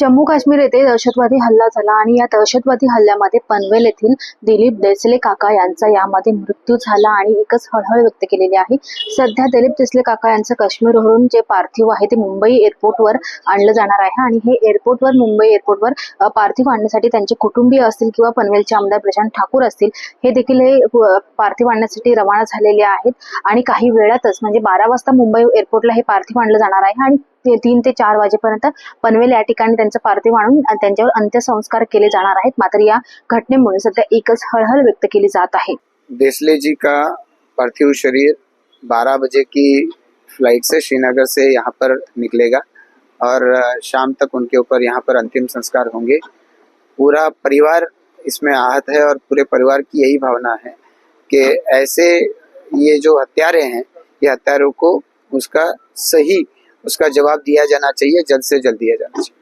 जम्मू काश्मीर येथे दहशतवादी हल्ला झाला आणि या दहशतवादी हल्ल्यामध्ये पनवेल येथील दिलीप देसले काका यांचा यामध्ये मृत्यू झाला आणि एकच हळहळ व्यक्त केलेली आहे. सध्या दिलीप देसले काका यांचं काश्मीरवरून जे पार्थिव आहे ते मुंबई एअरपोर्टवर आणलं जाणार आहे आणि हे एअरपोर्टवर मुंबई एअरपोर्टवर पार्थिव आणण्यासाठी त्यांचे कुटुंबीय असतील किंवा पनवेलचे आमदार प्रशांत ठाकूर असतील हे देखील हे पार्थिव आणण्यासाठी रवाना झालेले आहेत. आणि काही वेळातच म्हणजे बारा वाजता मुंबई एअरपोर्टला हे पार्थिव आणलं जाणार आहे आणि तीन ते चार वाजेपर्यंत पनवेल या ठिकाणी त्यांचं पार्थिव आणून त्यांच्यावर अंत्यसंस्कार केले जाणार आहेत. मात्र या घटनेमुळे सध्या एकच हळहळ व्यक्त केली जात आहे. देसले जी का पार्थिव शरीर 12 बजे की फ़्लाइट से श्रीनगर से यहाँ पर निकलेगा और शाम तक उनके ऊपर यहाँ पर अंतिम संस्कार होंगे। पूरा परिवार इसमें आहत है और पूरे परिवार की यही भावना है कि ऐसे ये जो हत्यारे हैं, ये हत्यारों को उसका सही उसका जवाब दिया जाना चाहिए जल्द से जल्द दिया जाना चाहिए।